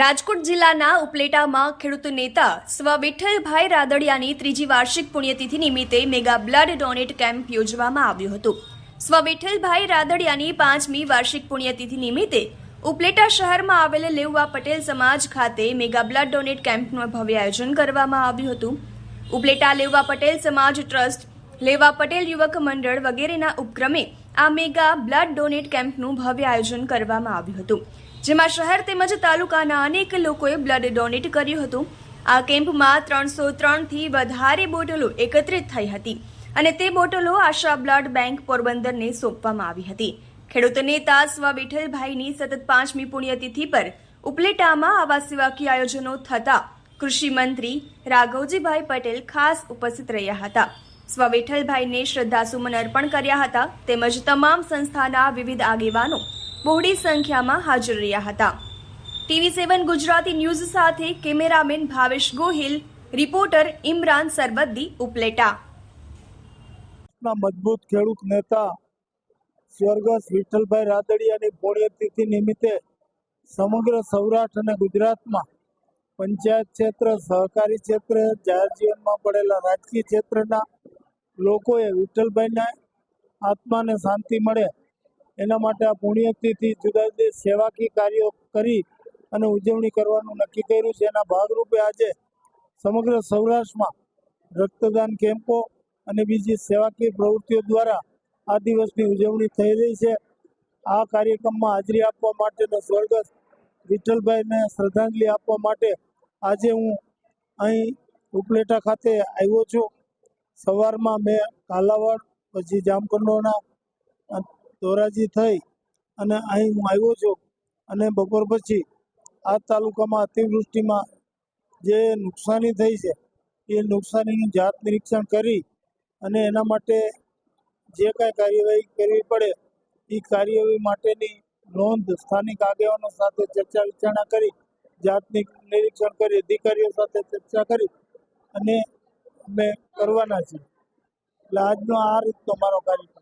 રાજકોટ જિલ્લાના ઉપલેટામાં ખેડૂત નેતા સ્વ વિઠ્ઠલભાઈ રાદડિયાની ત્રીજી વાર્ષિક પુણ્યતિથિ નિમિત્તે મેગા બ્લડ ડોનેટ કેમ્પ યોજવામાં આવ્યો હતો. સ્વ વિઠ્ઠલભાઈ રાદડિયાની પાંચમી વાર્ષિક પુણ્યતિથિ નિમિત્તે ઉપલેટા શહેરમાં આવેલ લેઉવા પટેલ સમાજ ખાતે મેગા બ્લડ ડોનેટ કેમ્પનું ભવ્ય આયોજન કરવામાં આવ્યું હતું. ઉપલેટા લેવા પટેલ સમાજ ટ્રસ્ટ લેવા પટેલ યુવક મંડળ વગેરેના ઉપક્રમે આ મેગા બ્લડ ડોનેટ કેમ્પનું ભવ્ય આયોજન કરવામાં આવ્યું હતું, જેમાં શહેર તેમજ તાલુકાના અનેક લોકોએ બ્લડ ડોનેટ કર્યું હતું. આ કેમ્પમાં ત્રણસો ત્રણથી વધારે બોટલો એકત્રિત થઈ હતી અને તે બોટલો આશા બ્લડ બેંક પોરબંદરને સોંપવામાં આવી હતી. ખેડૂત નેતા સ્વ વિઠ્ઠલભાઈની સતત પાંચમી પુણ્યતિથિ પર ઉપલેટામાં આવા સેવાકીય આયોજનો થતા કૃષિ મંત્રી રાઘવજીભાઈ પટેલ ખાસ ઉપસ્થિત રહ્યા હતા. સ્વ શ્રદ્ધાસુમન અર્પણ કર્યા હતા તેમજ તમામ સંસ્થાના વિવિધ આગેવાનો બહોળી સંખ્યામાં હાજર રહ્યા હતા. ટીવી સેવન ગુજરાતી ન્યૂઝ સાથે કેમેરામેન ભાવેશ ગોહિલ, રિપોર્ટર ઇમરાન સરબદ્દી ઉપલેટા. મજબૂત ખેડૂત નેતા સ્વર્ગસ્થ વિઠ્ઠલભાઈ રાદડિયાની પુણ્યતિથિ નિમિત્તે સમગ્ર સૌરાષ્ટ્ર અને ગુજરાતમાં પંચાયત ક્ષેત્ર, સહકારી ક્ષેત્ર, જાહેર જીવનમાં પડેલા રાજકીય ક્ષેત્રના લોકોએ વિઠ્ઠલભાઈના આત્માને શાંતિ મળે. એના માટે આ પુણ્યતિથિ જુદા જુદા સેવાકીય કાર્યો કરી અને ઉજવણી કરવાનું નક્કી કર્યું છે. એના ભાગરૂપે આજે સમગ્ર સૌરાષ્ટ્રમાં રક્તદાન કેમ્પો અને બીજી સેવાકીય પ્રવૃત્તિઓ દ્વારા આ દિવસની ઉજવણી થઈ રહી છે. આ કાર્યક્રમમાં હાજરી આપવા માટેનો સ્વર્ગસ્થ વિઠ્ઠલભાઈને શ્રદ્ધાંજલિ આપવા માટે આજે હું અહીં ઉપલેટા ખાતે આવ્યો છું. સવારમાં મેં કાલાવડ, પછી જામકંડોના ધોરાજી થઈ અને અહીં હું આવ્યો છું અને બપોર પછી આ તાલુકામાં અતિવૃષ્ટિમાં જે નુકસાની થઈ છે, એ નુકસાનીનું જાત નિરીક્ષણ કરી અને એના માટે જે કાંઈ કાર્યવાહી કરવી પડે, એ કાર્યવાહી માટેની નોંધ સ્થાનિક આગેવાનો સાથે ચર્ચા વિચારણા કરી જાતની નિરીક્ષણ કરી, અધિકારીઓ સાથે ચર્ચા કરી અને અમે કરવાના છીએ. એટલે આજનો આ રીતનો મારો કાર્યક્રમ